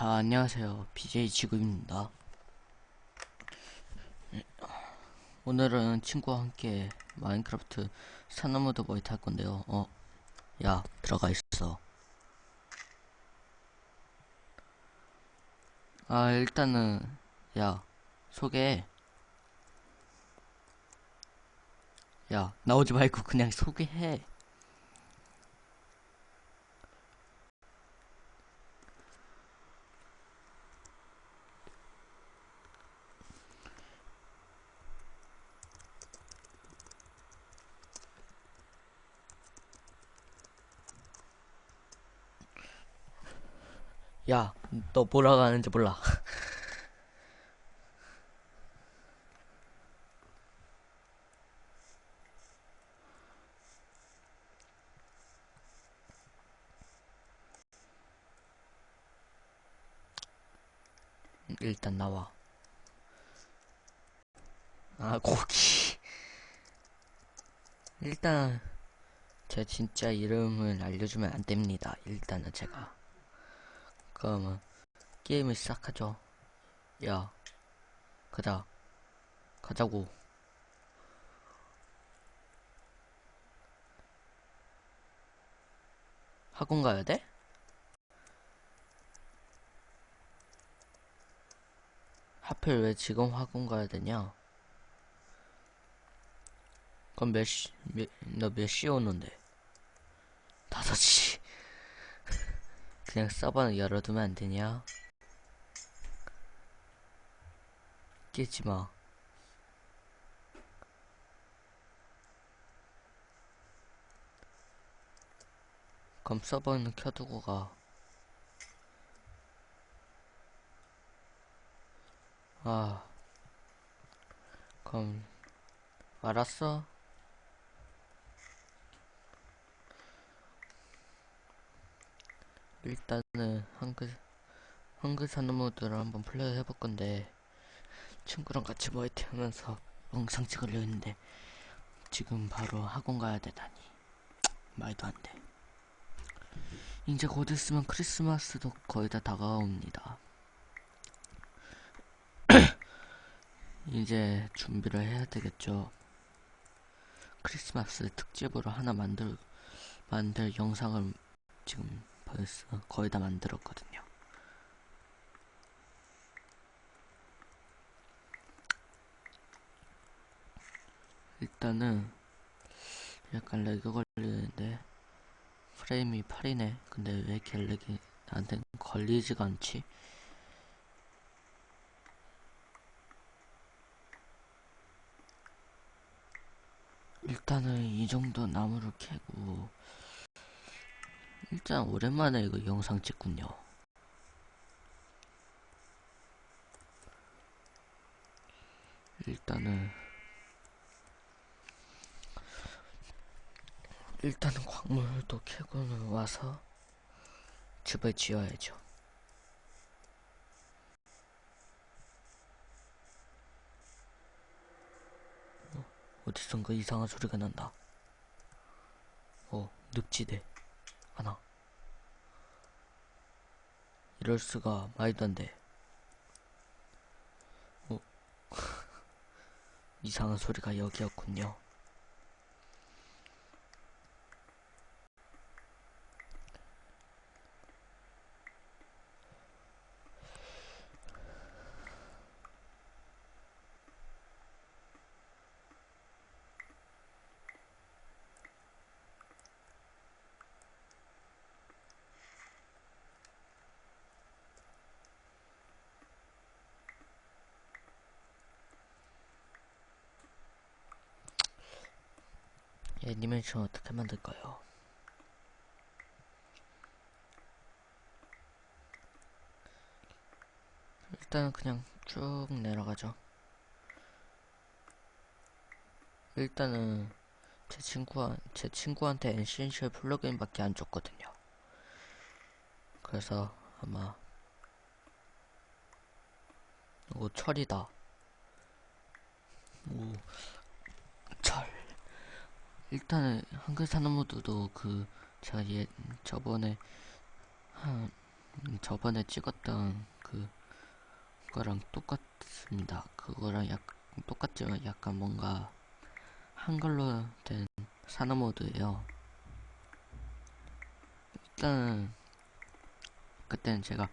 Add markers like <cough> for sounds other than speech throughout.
자, 안녕하세요. BJ 지구입니다. 오늘은 친구와 함께 마인크래프트 산나무드 모이트 할 건데요. 어, 야, 들어가 있어. 아, 일단은, 야, 소개해. 야, 나오지 말고 그냥 소개해. 야, 너 뭐라고 하는지 몰라. <laughs> 일단 나와. 아, 고기. 일단, 제 진짜 이름을 알려주면 안 됩니다. 일단은 제가. 그러면, 게임을 시작하죠. 야, 가자. 가자고. 학원 가야 돼? 하필 왜 지금 학원 가야 되냐? 그럼 몇 시, 몇, 너 몇 시에 오는데? 다섯 시. 그냥 서버는 열어두면 안 되냐? 깨지 마. 그럼 서버는 켜두고 가. 아. 그럼, 알았어. 일단은 한글 한글 사는 모드를 한번 플레이 해볼 건데 친구랑 같이 모이트 하면서 영상 찍으려 했는데 지금 바로 학원 가야 되다니 말도 안 돼. 이제 곧 있으면 크리스마스도 거의 다 다가옵니다. <coughs> 이제 준비를 해야 되겠죠. 크리스마스 특집으로 하나 만들 만들 영상을 지금 벌써 거의 다 만들었거든요. 일단은 약간 렉이 걸리는데 프레임이 8이네. 근데 왜 이렇게 렉이 나한테 걸리지가 않지? 일단은 이 정도 나무를 캐고 일단 오랜만에 이거 영상 찍군요. 일단은 일단은 광물도 캐고는 와서 집을 지어야죠. 어, 어디선가 이상한 소리가 난다. 어, 늪지대. 하나. 이럴 수가 말도 안 돼. 어. <laughs> 이상한 소리가 여기였군요. 애니메이션 어떻게 만들까요? 일단 그냥 쭉 내려가죠. 일단은 제 친구한 제 친구한테 엔신셜 플러그인밖에 안 줬거든요. 그래서 아마 오 철이다. 오 철. 일단은 한글 산업 모드도 그 제가 예 저번에 한 음, 저번에 찍었던 그 거랑 똑같습니다. 그거랑 약간 똑같지만 약간 뭔가 한글로 된 산업 모드예요. 일단 그때는 제가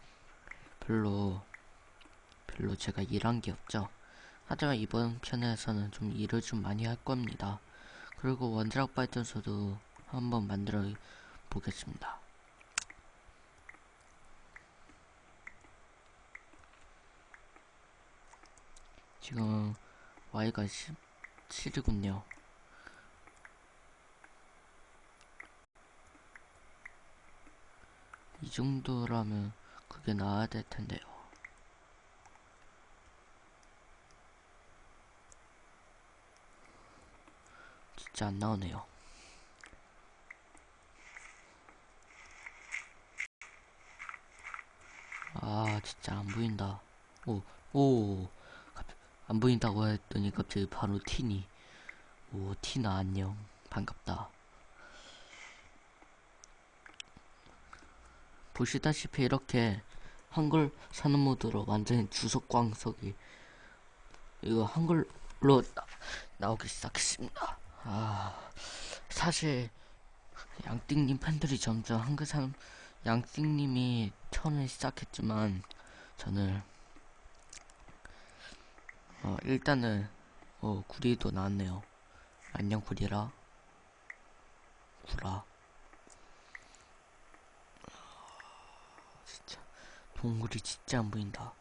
별로 별로 제가 일한 게 없죠. 하지만 이번 편에서는 좀 일을 좀 많이 할 겁니다. 그리고 원드락 발전소도 한번 만들어 보겠습니다. 지금 Y가 17이군요. 이 정도라면 그게 나아야 될 텐데요. 진짜 안 나오네요. 아, 진짜 안 보인다. 오, 오, 갑- 안 보인다고 했더니 갑자기 바로 티니. 오, 티나 안녕. 반갑다. 보시다시피 이렇게 한글 사는 모드로 완전히 주석 광석이 이거 한글로 나, 나오기 시작했습니다. 아, 사실 양띵님 팬들이 점점 한글 사는 양띵님이 처음에 시작했지만 저는 어, 일단은 어, 구리도 나왔네요. 안녕 구리라. 구라. 진짜 동굴이 진짜 안 보인다.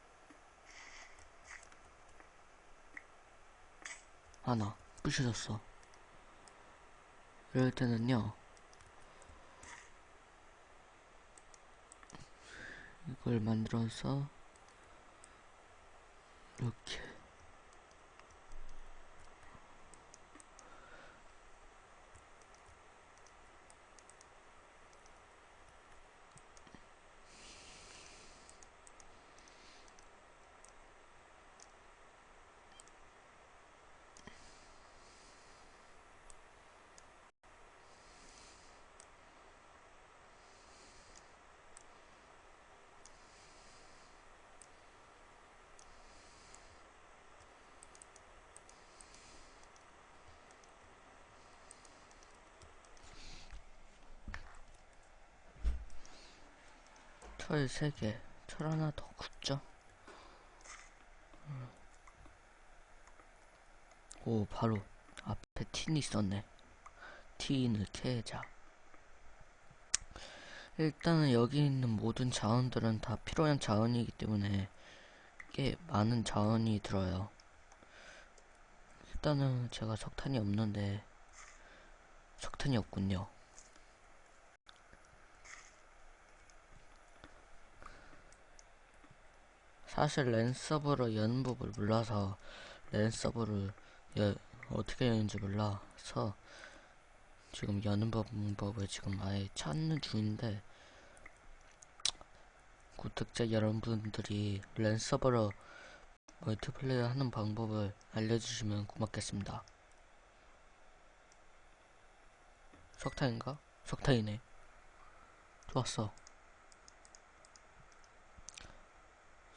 하나 부셔졌어. 이럴 때는요. 이걸 만들어서 이렇게 철 3개, 철 하나 더 굽죠? 음. 오, 바로 앞에 틴이 있었네. 틴을 캐자. 일단은 여기 있는 모든 자원들은 다 필요한 자원이기 때문에 꽤 많은 자원이 들어요. 일단은 제가 석탄이 없는데 석탄이 없군요. 사실 랜 서버로 여는 법을 몰라서 랜 서버를 여, 어떻게 여는지 몰라서 지금 여는 방법을 지금 아예 찾는 중인데 구독자 여러분들이 랜 서버로 멀티플레이어 하는 방법을 알려주시면 고맙겠습니다. 석탄인가? 석탄이네. 좋았어.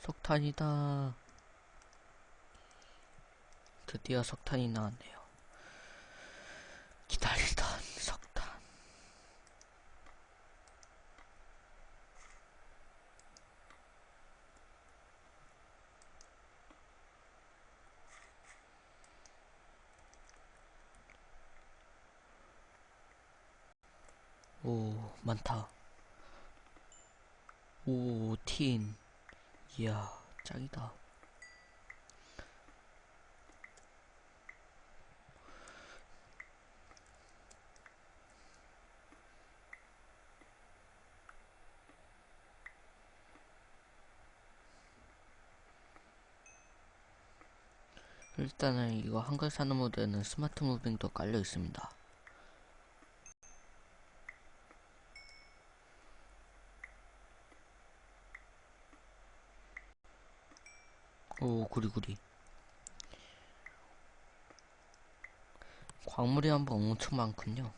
석탄이다. 드디어 석탄이 나왔네요. 기다리던 석탄. 오, 많다. 오, 틴. 이야, 짱이다. 일단은 이거 한글 사는 모드에는 스마트 무빙도 깔려 있습니다. 오, 구리구리. 광물이 한번 엄청 많군요.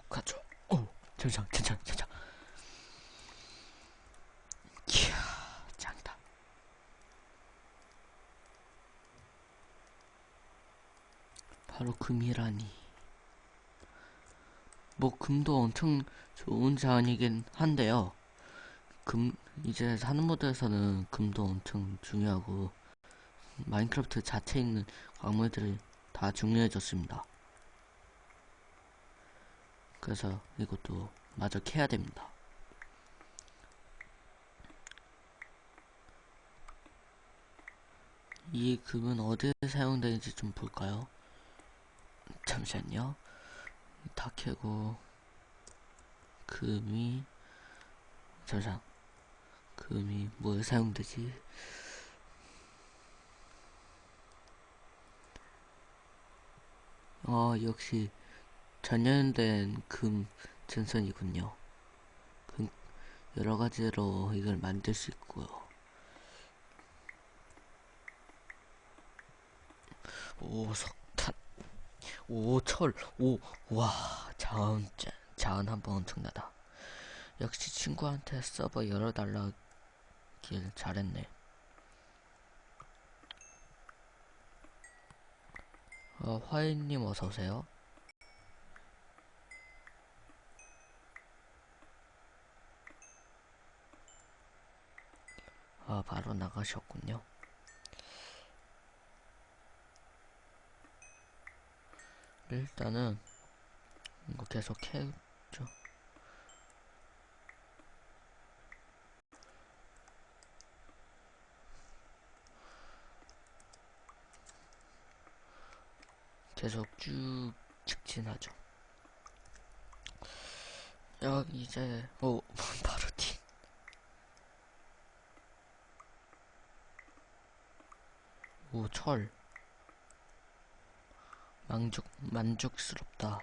가죠. 오, 천장, 천장, 천장. 이야, 짱다. 바로 금이라니. 뭐 금도 엄청 좋은 자원이긴 한데요. 금 이제 사는 모드에서는 금도 엄청 중요하고 마인크래프트 자체에 있는 광물들이 다 중요해졌습니다. 그래서 이것도 마저 캐야 됩니다. 이 금은 어디에 사용되는지 좀 볼까요? 잠시만요. 다 캐고 금이 잠시만 금이 뭐에 사용되지? 어 역시 전염된 금 전선이군요. 그 여러 가지로 이걸 만들 수 있고요. 오 석탄, 오 철, 오와 자원 자- 자원 한번 엄청나다. 역시 친구한테 서버 열어달라길 잘했네. 어, 화이님 어서오세요. 아, 바로 나가셨군요. 일단은, 이거 계속 해죠. 계속 쭉 직진하죠. 여기 이제, <laughs> 오, 바로 뒤. 오, 철. 만족, 만족스럽다.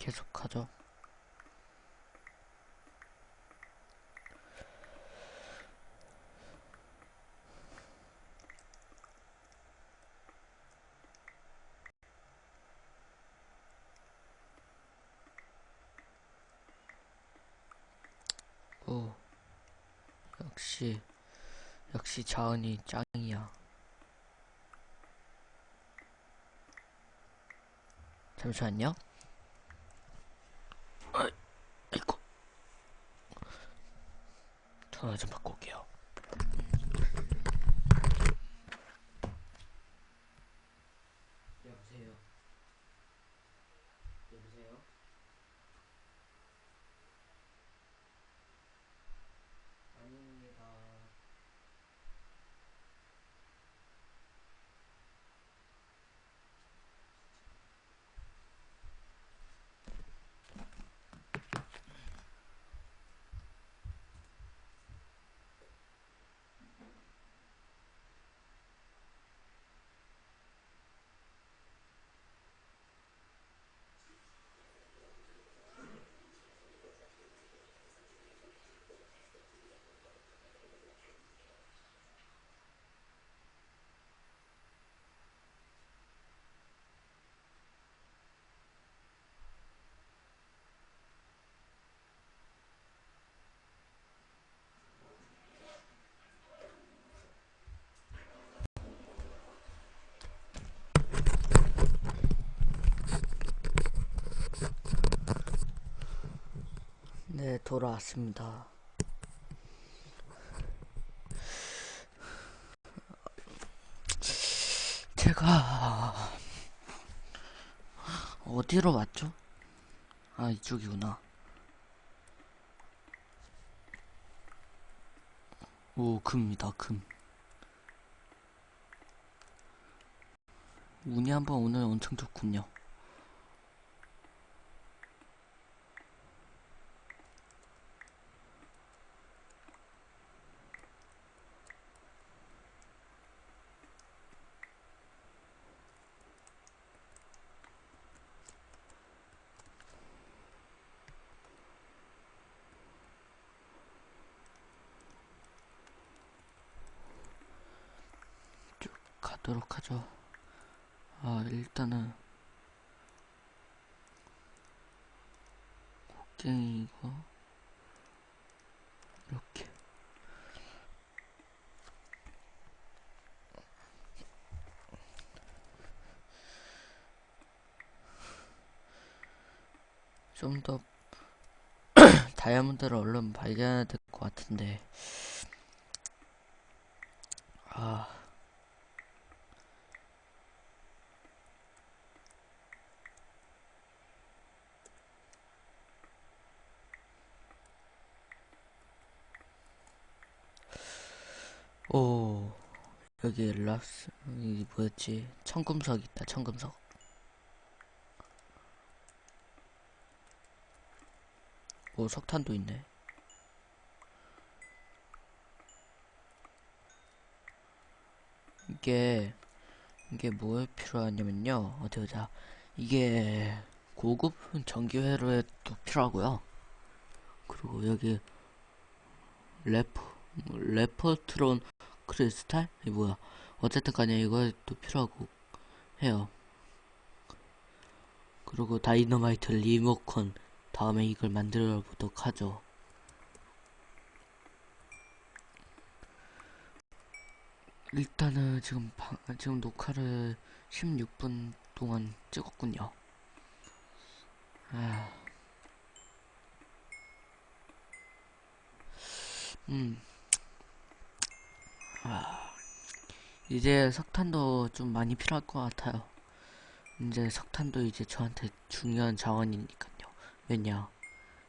계속하죠. 오, 역시, 자은이 짱이야. 잠시만요. 아이, 아이고. 전화 좀 바꿔 올게요. 여보세요. 여보세요. 아닙니다. 네, 돌아왔습니다. 제가 어디로 왔죠? 아, 이쪽이구나. 오, 금이다, 금. 운이 한번 오늘 엄청 좋군요. 하도록 하죠. 아, 일단은 곡괭이 이거 이렇게. 좀 더 <clears throat> 다이아몬드를 얼른 발견해야 될 것 같은데. 아 랍스, 이 뭐였지? 청금석 있다, 청금석. 오, 석탄도 있네. 이게, 이게 뭐에 필요하냐면요. 어디 보자. 이게 고급 전기 회로에도 필요하고요. 그리고 여기 레퍼, 레퍼트론 크리스탈? 이 뭐야? 어쨌든 간에 이것도 필요하고 해요. 그리고 다이너마이트 리모컨 다음에 이걸 만들어 보도록 하죠. 일단은 지금 방, 지금 녹화를 16분 동안 찍었군요. 아. 음. 아. 이제 석탄도 좀 많이 필요할 것 같아요. 이제 석탄도 이제 저한테 중요한 자원이니까요. 왜냐?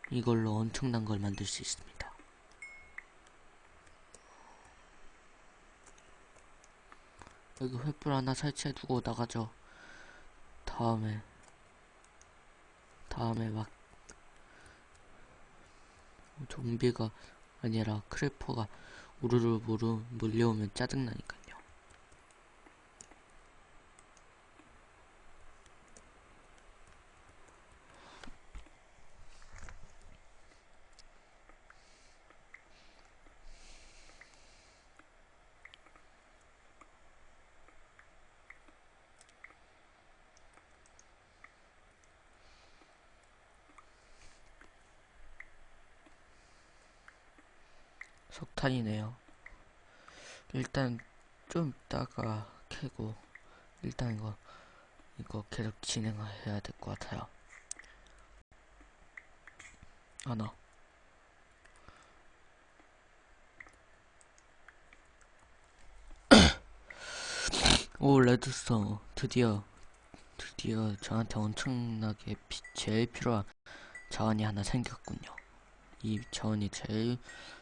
이걸로 엄청난 걸 만들 수 있습니다. 여기 횃불 하나 설치해 두고 나가죠. 다음에 다음에 막 좀비가 아니라 크래퍼가 우르르 무르 몰려오면 짜증나니까요. 석탄이네요. 일단 좀 이따가 캐고 일단 이거 이거 계속 진행해야 될 것 같아요. 하나. <coughs> 오 레드스톤 드디어 드디어 저한테 엄청나게 피, 제일 필요한 자원이 하나 생겼군요. 이 자원이 제일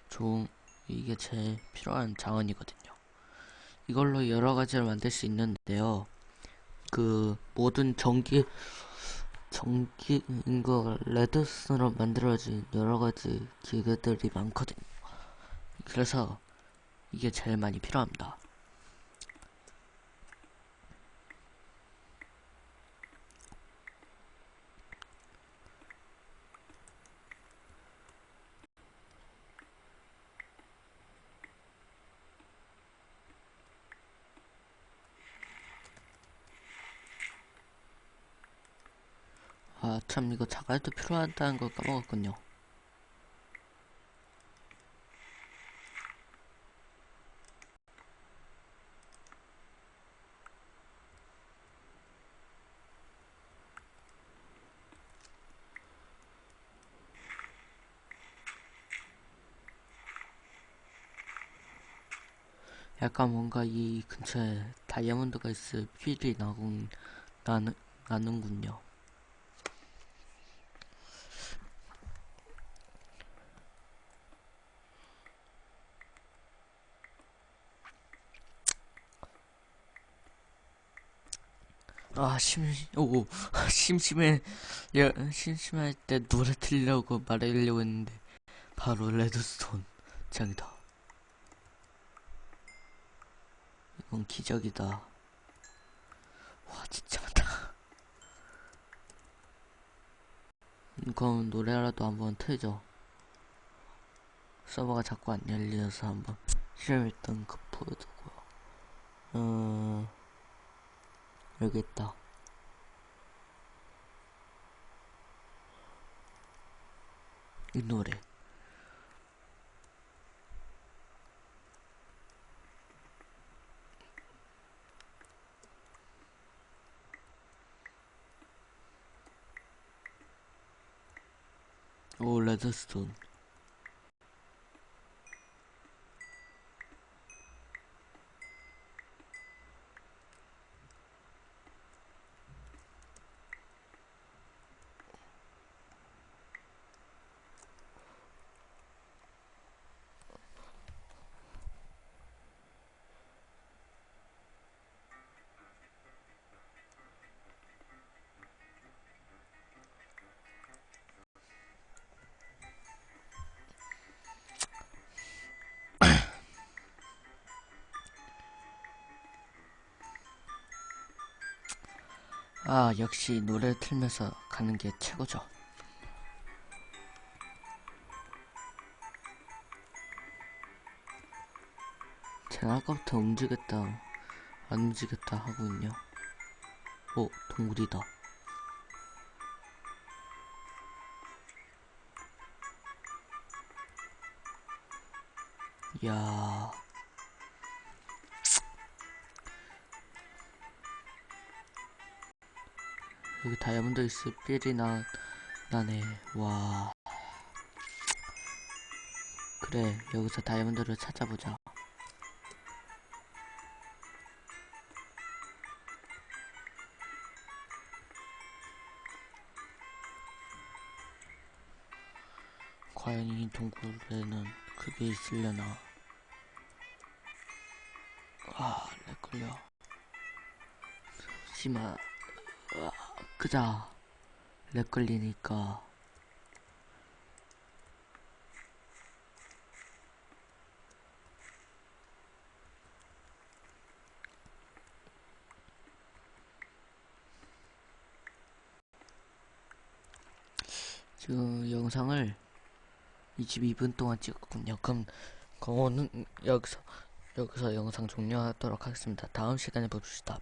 좋은 이게 제일 필요한 자원이거든요. 이걸로 여러 가지를 만들 수 있는데요. 그 모든 전기 전기인 거 레드스톤으로 만들어진 여러 가지 기계들이 많거든요. 그래서 이게 제일 많이 필요합니다. 아, 참, 이거 자갈도 필요하다는 걸 까먹었군요. 약간 뭔가 이 근처에 다이아몬드가 있을 필이 나군, 나는, 나는군요. 아, 심, 오, <laughs> 심심해, 야, 심심할 때 노래 틀려고 말하려고 했는데, 바로 레드스톤 짱이다. 이건 기적이다. 와, 진짜 많다. <laughs> 그럼 노래라도 한번 틀죠. 서버가 자꾸 안 열려서 한번 실험했던 그 보여두고요. 어... 여기 있다. 이 노래. 오, 아, 역시 노래 틀면서 가는 게 최고죠. 제가 아까부터 움직였다, 안 움직였다 하고 있냐? 오, 동굴이다. 야 여기 다이아몬드 있을 삘이 나, 나네. 와. 그래, 여기서 다이아몬드를 찾아보자. 과연 이 동굴에는 그게 있으려나? 아, 렉 걸려. 심하. 그자. 렉 걸리니까. 지금 영상을 22분 동안 찍었군요. 그럼 그거는 여기서 여기서 영상 종료하도록 하겠습니다. 다음 시간에 봅시다.